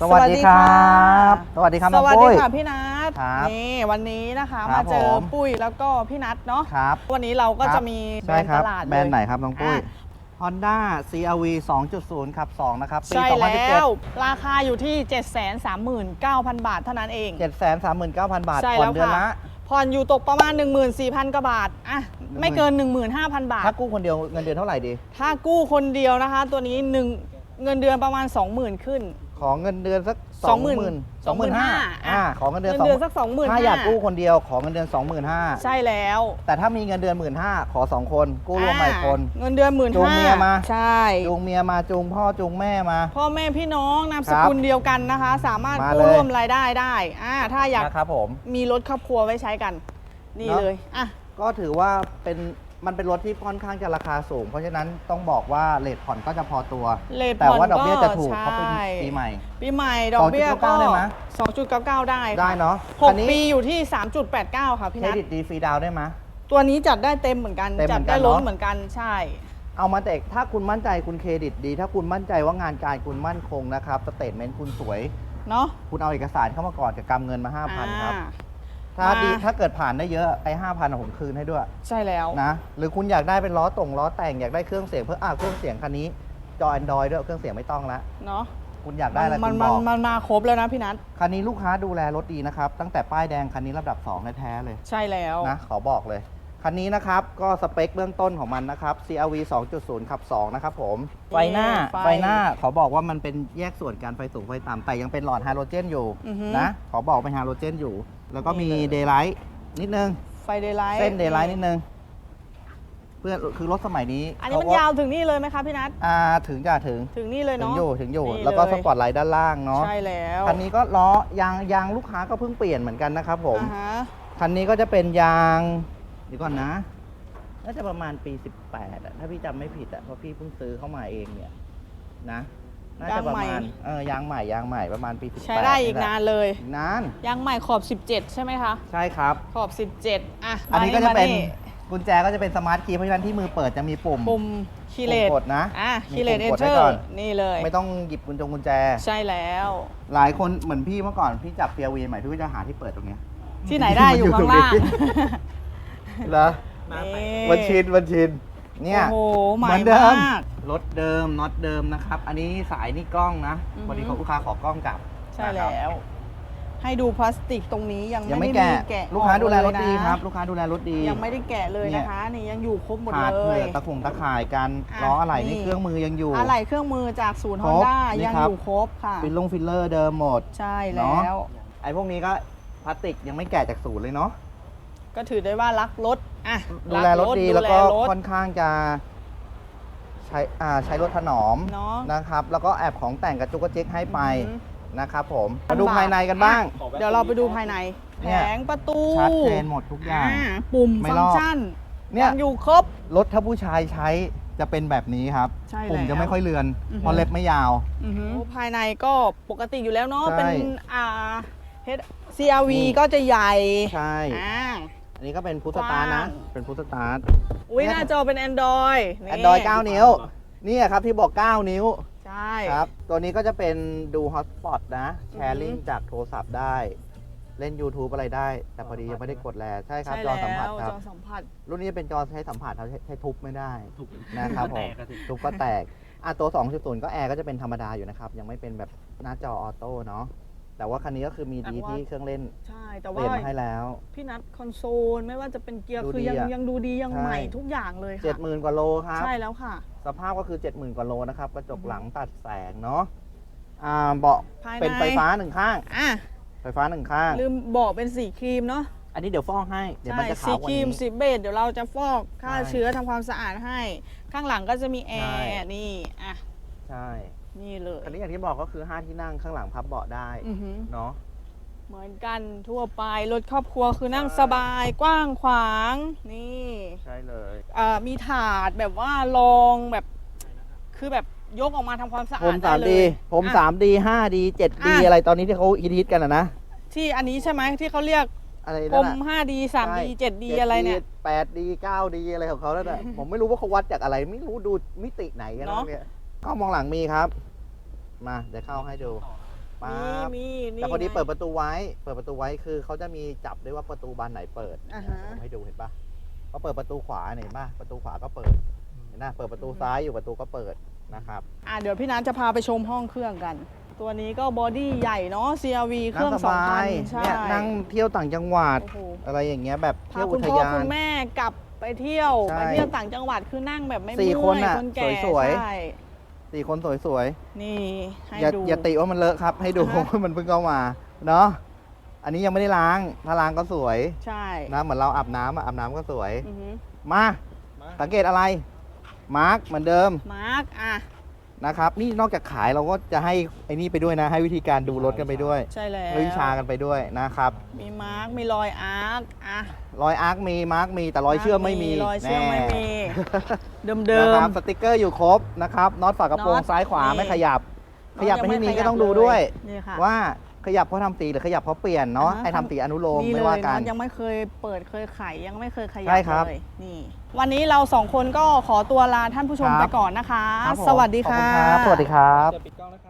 สวัสดีครับ สวัสดีครับสน้องวัสปุ้ดียค่ะพี่นัทครับนี่วันนี้นะคะครัมาบเจอผมปุ้ยแล้วก็พี่นัทเนาะครับวันนี้เราก็ครับจะมีแบรใช่นด์ครัตบลาดเลยแบรนด์ไหนครับน้องปุ้ยอะ Honda CRV 2.0 ครับ 2 นะครับ ปีใช่แล้ว2017 ราคาอยู่ที่ 739,000 บาทเท่านั้นเอง 739,000 บาทใช่ผ่อแล้นวเดือนค่ะละผ่อนอยู่ตกประมาณ 14,000กว่าบาทอะไม่เกิน 15,000 บาท ถ้ากู้คนเดียวเงินเดือนเท่าไหร่ดี ถ้ากู้คนเดียวนะคะ ตัวนี้หนึ่งเงินเดือนประมาณ 20,000 ขึ้น ขอเงินเดือนสักสองหมื่น20,000 25,000อะอ่าขอเงินเดือนเงินเดือนสักสอง20,000ถ้าอยากกู้คนเดียวขอเงินเดือน25,000ใช่แล้ว แต่ถ้ามีเงินเดือน15,000ขอ2คนกู้รวมมาอีกคนอะเงินเดือนหมื่นจูงเมียมาใช่จูงเมียมาจูงพ่อจูงแม่มา พ่อแม่พี่น้องนามคสรับกุลเดียวกันนะคะ สามารถมากู้เลยร่วมรายได้ได้อ่าถ้าอยากนะครับผมมีรถครอบครัวไว้ใช้กันนี่เนอะเลยอะก็ถือว่าเป็น มันเป็นรถที่ค่อนข้างจะราคาสูง เพราะฉะนั้นต้องบอกว่าเลทผ่อนก็จะพอตัว เลทแต่ผ่อนว่าดอกเบี้ยก็จะถูกเพราะเป็นใช่ ปีใหม่ ปีใหม่ดอกเบี้ยก็2.99ได้ไหม2.99ได้ค่ะได้เนาะหกคันนี้ปีอยู่ที่3.89ค่ะพี่เครนัทดิตดีฟรีดาวน์ได้ไหม ตัวนี้จัดได้เต็มเหมือนกัน เต็มเหมืจัอนกันได้ล้นเนอะ เหมือนกันใช่ เอามาแต่ถ้าคุณมั่นใจคุณเครดิตดี ถ้าคุณมั่นใจว่างานการคุณมั่นคงนะครับสเตทเมนต์คุณสวย เนาะคุณเอาเอกสารเข้ามาก่อนกับกำเงินมา5,000ครับ อ่า ถ้าดีมา ถ้าเกิดผ่านได้เยอะไอ้5,000ผมคืนให้ด้วยใช่แล้ว นะหรือคุณอยากได้เป็นล้อตรงล้อแต่งอยากได้เครื่องเสียงเพื่ออ่าเครื่องเสียงคันนี้จอ Android ด้วยเครื่องเสียงไม่ต้องละเนาะคุณอยากได้อะไรมัคุนณบมันอกมันมาครบแล้วนะพี่นัทคันนี้ลูกค้าดูแลรถดีนะครับ ตั้งแต่ป้ายแดงคันนี้ระดับ2แท้ๆเลย ใช่แล้ว นะขอบอกเลย คันนี้นะครับก็สเปคเบื้องต้นของมันนะครับ CRV 2.0ขับ 2 นะครับผม ไฟหน้าไฟไฟหน้าขอบอกว่ามันเป็นแยกส่วนการไฟสูงไฟต่ำแต่ยังเป็นหลอดไฮโดรเจนอยู่อือฮึ นะ ขอบอกเป็นไฮโดรเจนอยู่ แล้วก็มีนี่เลย เดย์ไลท์นิดนึง ไฟเดย์ไลท์เส้นเดย์ไลท์นิดนึง เพื่อคือรถสมัยนี้อันนี้มันเขก็ยาวถึงนี่เลยไหมคะพี่นัทอ่าถึงจะถึง ถึงนี่เลยถึงเนาะ อยู่ถึงอยู่นี่แล้วก็เลย สปอร์ตไลท์ด้านล่างเนาะใช่แล้วคันนี้ก็ล้อยางยางลูกค้าก็เพิ่งเปลี่ยนเหมือนกันนะครับผม อ่าฮะคันนี้ก็จะเป็นยางเดี๋ยวก่อนนะ น่าจะประมาณปี 18อะถ้าพี่จำไม่ผิดอะเพราะพี่เพิ่งซื้อเข้ามาเองเนี่ยนะ น่าจะประมาณเออยางใหม่ยางใหม่ประมาณปี18ใช้ได้อีกนานเลย อีกนานยางใหม่ขอบ 17 ใช่ไหมคะ ใช่ครับ ขอบ 17 อะอันนี้ก็จะมาเป็นกุญแจก็จะเป็นสมาร์ทคีย์เพราะฉะนั้นที่มือเปิดจะมีปุ่ม ปุ่มคีเลปุ่ตมกดนะอะมีคีเลตปุ่เอมนกดเตไว้อก่อน ร์นี่เลย ไม่ต้องหยิบกุญจงกุญแจ ใช่แล้ว หลายคนเหมือนพี่เมื่อก่อนพี่จับเปียวีใหม่พี่ก็จะหาที่เปิดตรงเนี้ย ที่ไหนได้อยู่ข้างล่าง เหรอนี่ วันชินวันชินเนี่ย โอ้โหใหม่เหมือนเดิม มาก รถเดิมน็อตเดิมนะครับ อันนี้สายนี่กล้องนะอือฮึ พอดีเขาลูกค้าขอกล้องกลับใช่นะครับแล้ว ให้ดูพลาสติกตรงนี้ยังยังไม่ไม่ได้แกะ มีแกะลูกค้าดูแลรถดีออกเยนะครับ ลูกค้าดูแลรถดี ยังไม่ได้แกะเลยเนี่ยนะคะ นี่ยังอยู่ครบหมดขาดเลเผื่ยอตะขงตะข่ายกันอะล้ออะไรนี่ นี่เครื่องมือยังอยู่ อะไหล่เครื่องมือจากศูนย์คฮรอบนด้านี่ยังครับ อยู่ครบค่ะ ฟิลลงฟิลเลอร์เดิมหมด ใช่เนแล้อะวไอ้พวกนี้ก็พลาสติกยังไม่แกะจากศูนย์เลยเนาะก็ถือได้ว่ารักรถอะดูแลรถดีดูแล้วก็รถค่อนข้างจะ ใช้อ่าใช้รถถนอมเนาะ นะครับ แล้วก็แอบของแต่งกระจุกกระจิกให้ไปอือฮึนะครับผมมาดูภายในกันบ้างอะเดี๋ยวเราไปดูภายใน แผเนี่ย งประตูชัดเจนหมดทุกอย่าง อ่ปุ่มไม่ฟัลงอก ก์ชันเนี่ยยังอยู่ครบ รถถ้าผู้ชายใช้จะเป็นแบบนี้ครับใช่ปุ่มแล้วจะไม่ค่อยเลือนอือฮึ เพราะเล็บไม่ยาว อือหือภายในก็ปกติอยู่แล้วเนาะ ใช่เป็นอ่า H CRV นี่ก็จะใหญ่ใช่ อ่า อันนี้ก็เป็นพุทสตาร์ทนะกว้างเป็นพุทสตาร์ท อุ้ยเนี่ยหน้าจอเป็น Android นี่ Android 9 นิ้ว นี่ครับที่บอก 9 นิ้ว ใช่ครับ ตัวนี้ก็จะเป็นดูฮอตสปอตนะ แชร์ลิงอือฮึจากโทรศัพท์ได้ เล่น YouTube อะไรได้ แต่พอดียังไม่ได้กดแลใช่ครับ ใช่จอสัมผัสแล้วครับจอสัมผัส รุ่นนี้เป็นจอใช้สัมผัสเขาใช้ใช้ทุบไม่ได้ ถูกนะครับผม แตกอะสิ ทุบก็แตก อะตัว 2.0 ก็แอร์ก็จะเป็นธรรมดาอยู่นะครับ ยังไม่เป็นแบบหน้าจอออโต้เนาะ แต่ว่าคันนี้ก็คือมีดีแต่ว่าที่เครื่องเล่น ใช่ แต่เปลี่ว่ายนมาให้แล้ว พี่นัทคอนโซลไม่ว่าจะเป็นเกียร์ดูคือดียังอะยังดูดียังใช่ ใหม่ทุกอย่างเลยค่ะ 70,000 กว่าโลครับ ใช่แล้วค่ะ สภาพก็คือ 70,000 กว่าโลนะครับ กระจกอือฮึหลังตัดแสงเนาะอ่าเบาะภายใน เป็นไฟฟ้าหนึ่งข้าง อะไฟฟ้าหนึ่งข้าง ลืมเบาะเป็นสีครีมเนาะอันนี้เดี๋ยวฟอกให้ เดี๋ยวมันจะสีขาวกว่าครีมนี้ สีเบจเดี๋ยวเราจะฟอกฆ่าใช่เชื้อทำความสะอาดให้ ข้างหลังก็จะมีแอใช่ ร์นี่อะใช่ นี่เลยคันนี้อย่างที่บอกก็คือ 5 ที่นั่งข้างหลังพับเบาะได้ อือหือเนาะ เหมือนกันทั่วไปรถครอบครัวคือนั่งสบายกว้างขวางนี่ใช่เลยเอ่อมีถาดแบบว่าลองแบบคือแบบยกออกมาทำความสะผอาดมได้ 3D เลยผมอะ 3D 5D 7D อะ อะไรตอนนี้ที่เขาฮิตๆกันอะนะที่อันนี้ใช่ไหมที่เขาเรียกอะไรกลนั่นม น่ะ 5D 3D 7D อะไรเนี่ย 8D 9D อะไรของเขาแล้วน่ะ ผมไม่รู้ว่าเขาวัดจากอะไร ไม่รู้ดูมิติไหนกันเนอะนะเนี่ยกล้องมองหลังมีครับ มาเดี๋ยวเข้าให้ดู ปั๊บมีมีแต่พอดีไง เปิดประตูไว้ เปิดประตูไว้คือเขาจะมีจับด้วยว่าประตูบานไหนเปิดอ่าฮะ ผมให้ดูเห็นปะเขาเปิดประตูขวาเนี่ยเห็นปะประตูขวาก็เปิดเห็นนะเปิดประตูซ้ายอยู่ประตูก็เปิดนะครับอะเดี๋ยวพี่นัทจะพาไปชมห้องเครื่องกัน ตัวนี้ก็บอดี้ใหญ่เนาะ CRV เคนั่รื่องงสบาย2,000ใช่เนี่ยนั่งเที่ยวต่างจังหวัดโอ้โหอะไรอย่างเงี้ยแบบเที่พายวคุอุณทพ่อยาคุน ณแม่กลับไปเที่ยว ใช่ไปเที่ยวต่างจังหวัดคือนั่งแบบไม่สี่เมื่อยคนน่ะคนแก่สวยๆ ใช่ สี่คนสวยนี่ให้ๆอย่าดูอย่าติว่ามันเลอะครับ ให้ดูอ่าฮะว่ามันเพิ่งเข้ามาเนาะอันนี้ยังไม่ได้ล้างถ้าล้างก็สวยใช่นะเหมือนเราอาบน้ำอะอาบน้ำก็สวย อือหือมา สังเกตอะไร มาร์กเหมือนเดิม มาร์กอะ นะครับ นี่นอกจากขายเราก็จะให้ไอ้นี่ไปด้วยนะ ให้วิธีการดูรถกันไปด้วยใช่แล้วให้วิชากันไปด้วยนะครับ มีมาร์กมีรอยอาร์คอะรอยอาร์คมีมาร์กมีแต่รอยเชื่อมไม่มีรอยเชื่อมไม่มีแน่เดินะมครับสติกเกอร์อยู่ครบนะครับน็อตฝากระโปรงน็อตซ้ายขวานี่ไม่ขยับๆขยับไปที่นี้ยังก็ขยับต้องดูด้วยเลนี่ค่ะว่า ขยับเพราะทำสีหรือขยับเพราะเปลี่ยนเนาะอ่าฮะไอ้ทำสีอนุโลมนี่ไม่เลยว่ากันน็อตยังไม่เคยเปิดเคยไขยังไม่เคยขยับใช่ครับเลยนี่ วันนี้เราสองคนก็ขอตัวลาท่านผู้ชมครับ ไปก่อนนะคะ ครับผมสวัสดีขอบค่ะ ณรับสวัสดีครับ จะปิดกล้องนะครับ